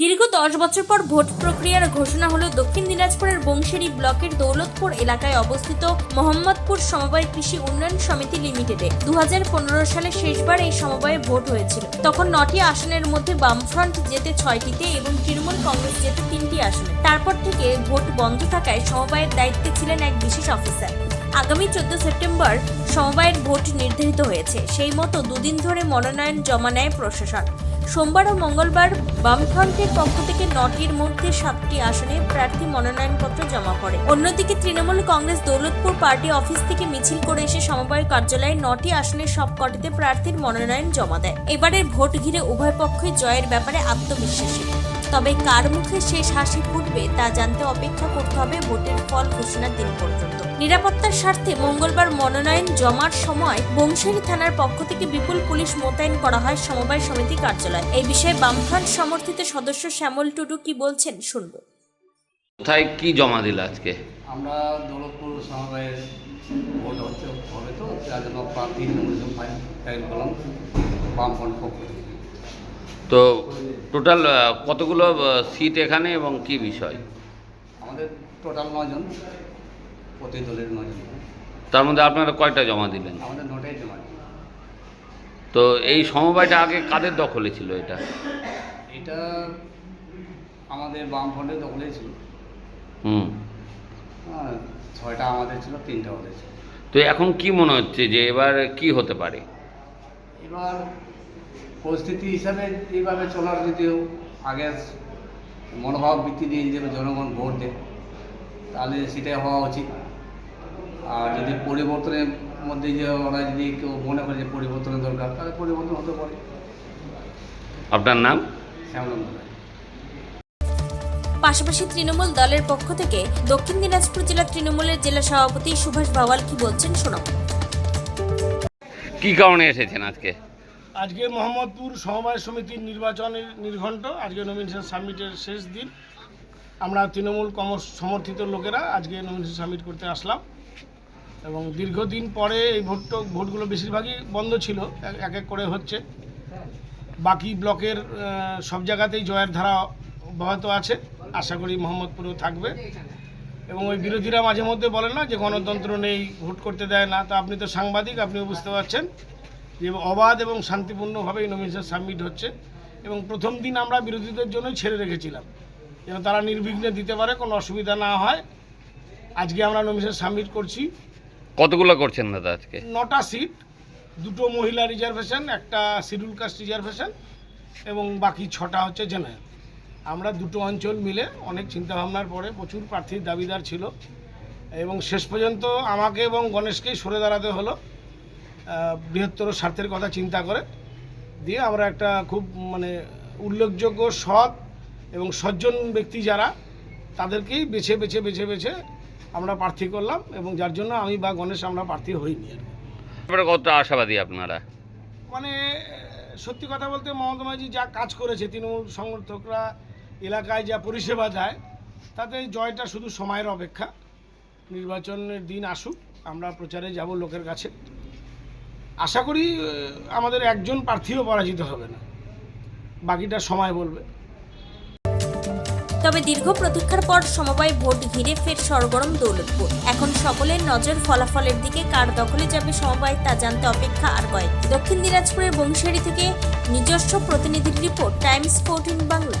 দীর্ঘ দশ বছর পর ভোট প্রক্রিয়ার ঘোষণা হলো দক্ষিণ দিনাজপুরের বংশেরি ব্লকের দৌলতপুর এলাকায় অবস্থিত মোহাম্মদপুর সমবায় কৃষি উন্নয়ন সমিতি লিমিটেডে। দু হাজার পনেরো সালে শেষবার এই সমবায়ে ভোট হয়েছিল। তখন নটি আসনের মধ্যে বামফ্রন্ট যেতে ছয়টিতে এবং তৃণমূল কংগ্রেস যেতে তিনটি আসনে। তারপর থেকে ভোট বন্ধ থাকায় সমবায়ের দায়িত্বে ছিলেন এক বিশেষ অফিসার। আগামী চোদ্দ সেপ্টেম্বর সমবায়ের ভোট নির্ধারিত হয়েছে। সেই মতো দুদিন ধরে মনোনয়ন জমা নেয় প্রশাসন। সোমবার ও মঙ্গলবার বামফ্রন্টের পক্ষ থেকে নটির মধ্যে সাতটি আসনে প্রার্থী মনোনয়নপত্র জমা পড়ে। অন্যদিকে তৃণমূল কংগ্রেস দৌলতপুর পার্টি অফিস থেকে মিছিল করে এসে সমবায় কার্যালয়ে নটি আসনের সবকটিতে প্রার্থীর মনোনয়ন জমা দেয়। এবারের ভোট ঘিরে উভয় পক্ষই জয়ের ব্যাপারে আত্মবিশ্বাসী। তবে কার মুখে শেষ হাসি ফুটবে তা জানতে অপেক্ষা করতে হবে ভোটের ফল ঘোষণার দিন পর্যন্ত। নিরাপত্তার স্বার্থে মঙ্গলবার মনোনয়ন জমার সময় বংশারী থানার পক্ষ থেকে বিপুল পুলিশ মোতায়েন করা হয় সমবায় সমিতি কার্যালয়। এই বিষয়ে বামফ্রন্ট সমর্থিত সদস্য শ্যামল টুডু কি বলছেন শুনব। কোথায় কি জমা দিল আজকে? আমরা দৌলতপুর সমবায়ের ভোট হচ্ছে হবে তো জন্য ফাইল করলাম বামফ্রন্ট পক্ষ তো টোটাল কতগুলো সিট এখানে এবং কি বিষয়? আমাদের টোটাল নজন প্রতি দলের নজন তার মধ্যে আপনারা কয়টা জমা দিলেন? আমাদের নোটাই জমা তো এই সমবায়টা আগে কাদের দখলে ছিল এটা? এটা আমাদের বামফ্রন্টের দখলে ছিল। হুম। হ্যাঁ, ছয়টা আমাদের ছিল তিনটা ওদের ছিল। তো এখন কি মনে হচ্ছে যে এবার কি হতে পারে? এবার পরিস্থিতি হিসাবে এইভাবে চলার যদিও আগে মনোভাব বৃত্তি দিয়ে যদি জনগণ ভোট দেয় তাহলে সেটাই হওয়া উচিত। আর যদি পরিবর্তনের মধ্যে যে ওরা যদি কেউ মনে করে যে পরিবর্তনের দরকার তাহলে পরিবর্তন হতে পারে। আপনার নাম? শ্যামলন্দ পাশাপাশি তৃণমূল দলের পক্ষ থেকে দক্ষিণ দিনাজপুর জেলা তৃণমূলের জেলা সভাপতি সুভাষ ভাওয়াল কি বলছেন শোনাব। কি কারণে এসেছেন আজকে? আজকে মোহাম্মদপুর সমবায় সমিতির নির্বাচনের নির্ঘণ্ট আজকে নমিনেশন সাবমিটের শেষ দিন। আমরা তৃণমূল কম সমর্থিত লোকেরা আজকে নমিনেশন সাবমিট করতে আসলাম। এবং দীর্ঘদিন পরে এই ভোট ভোটগুলো বেশিরভাগই বন্ধ ছিল, এক- এক করে হচ্ছে। বাকি ব্লকের সব জায়গাতেই জয়ের ধারা অব্যাহত আছে, আশা করি মোহাম্মদপুরেও থাকবে। এবং ওই বিরোধীরা মাঝে মধ্যে বলেন না যে গণতন্ত্র নেই, ভোট করতে দেয় না। তো আপনি তো সাংবাদিক, আপনিও বুঝতে পারছেন যে অবাধ এবং শান্তিপূর্ণভাবেই নমিনেশন সাবমিট হচ্ছে। এবং প্রথম দিন আমরা বিরোধীদের জন্যই ছেড়ে রেখেছিলাম, যেন তারা নির্বিঘ্নে দিতে পারে, কোনো অসুবিধা না হয়। আজকে আমরা নমিনেশন সাবমিট করছি। কতগুলো করছেন দাদা আজকে? নটা সিট, দুটো মহিলা রিজার্ভেশন, একটা শিডিউল কাস্ট রিজার্ভেশন, এবং বাকি ছটা হচ্ছে জেনারেল। আমরা দুটো অঞ্চল মিলে অনেক চিন্তাভাবনার পরে প্রচুর প্রার্থীর দাবিদার ছিল, এবং শেষ পর্যন্ত আমাকে এবং গণেশকেই সরে দাঁড়াতে হলো বৃহত্তর স্বার্থের কথা চিন্তা করে, দিয়ে আমরা একটা খুব মানে উল্লেখযোগ্য সৎ এবং সজ্জন ব্যক্তি যারা, তাদেরকেই বেছে বেছে বেছে বেছে আমরা প্রার্থী করলাম এবং যার জন্য আমি বা গণেশ আমরা প্রার্থী হইনি আর কত আশাবাদী আপনারা? মানে সত্যি কথা বলতে মমতা ব্যানার্জি যা কাজ করেছে তৃণমূল সমর্থকরা এলাকায় যা পরিষেবা দেয় তাতে জয়টা শুধু সময়ের অপেক্ষা। নির্বাচনের দিন আসুক আমরা প্রচারে যাব লোকের কাছে। আশা করি আমাদের একজন প্রার্থীও পরাজিত হবে না। বাকিটা সময় বলবে। তবে দীর্ঘ প্রতীক্ষার পর সমবায় ভোট ঘিরে ফের সরগরম দৌলতপুর। এখন সকলের নজর ফলাফলের দিকে, কার দখলে যাবে সমবায় তা জানতে অপেক্ষা আর কয়েক। দক্ষিণ দিনাজপুরের বংশারি থেকে নিজস্ব প্রতিনিধির রিপোর্ট, টাইমস ফোর্টিন বাংলা।